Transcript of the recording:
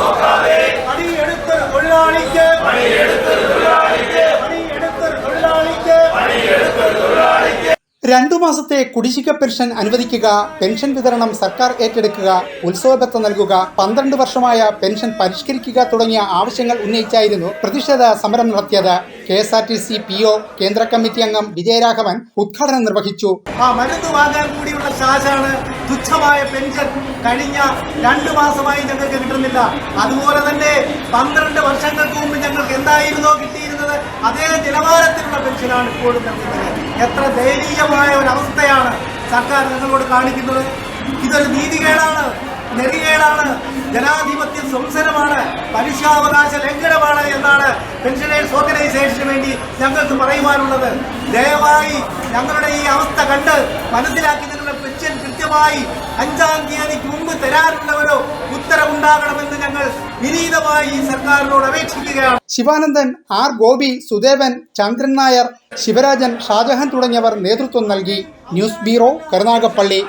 നോക്കാതെ പണിയെടുത്തൊരു തൊഴിലാളിക്ക്. രണ്ടു മാസത്തെ കുടിശ്ശിക പെൻഷൻ അനുവദിക്കുക പെൻഷൻ വിതരണം സർക്കാർ ഏറ്റെടുക്കുക ഉത്സവബത്ത നൽകുക പന്ത്രണ്ട് വർഷമായ പെൻഷൻ പരിഷ്കരിക്കുക തുടങ്ങിയ ആവശ്യങ്ങൾ ഉന്നയിച്ചായിരുന്നു പ്രതിഷേധ സമരം നടത്തിയത്. K S R T C P O കേന്ദ്ര കമ്മിറ്റി അംഗം വിജയരാഘവൻ ഉദ്ഘാടനം നിർവഹിച്ചു. ആ മരുന്ന് വാങ്ങാൻ കൂടിയുള്ള ശാശാണ് തുച്ഛമായ പെൻഷൻ കഴിഞ്ഞ രണ്ടു മാസമായി ഞങ്ങൾക്ക് കിട്ടുന്നില്ല. അതുപോലെ തന്നെ പന്ത്രണ്ട് വർഷങ്ങൾക്ക് മുമ്പ് ഞങ്ങൾക്ക് എന്തായിരുന്നോ കിട്ടിയിരുന്നത്? അതേ നിലവാരത്തിലുള്ള പെൻഷനാണ് ഇപ്പോഴും നൽകുന്നത്. എത്ര ദയനീയമായ ഒരവസ്ഥയാണ് സർക്കാർ നിങ്ങളോട് കാണിക്കുന്നത്. ഇതൊരു നീതികേടാണ് നെറികേടാണ് ജനാധിപത്യ സംസരമാണ് മനുഷ്യാവകാശ ലംഘനമാണ് എന്നാണ് പെൻഷനേഴ്സ് ഓർഗനൈസേഷന് വേണ്ടി ഞങ്ങൾക്ക് പറയുവാനുള്ളത്. ദയവായി ഞങ്ങളുടെ ഈ അവസ്ഥ കണ്ട് മനസ്സിലാക്കി കൃത്യമായി അഞ്ചാം തീയതിക്ക് മുമ്പ് തരാനുള്ളവരോ ഉത്തരവുണ്ടാകണമെന്ന് ഞങ്ങൾ വിനീതമായി സർക്കാരിനോട് അപേക്ഷിക്കുകയാണ്. ശിവാനന്ദൻ ആർ ഗോപി സുദേവൻ ചന്ദ്രൻ നായർ ശിവരാജൻ ഷാജഹാൻ തുടങ്ങിയവർ നേതൃത്വം നൽകി. News bureau Karunagappally.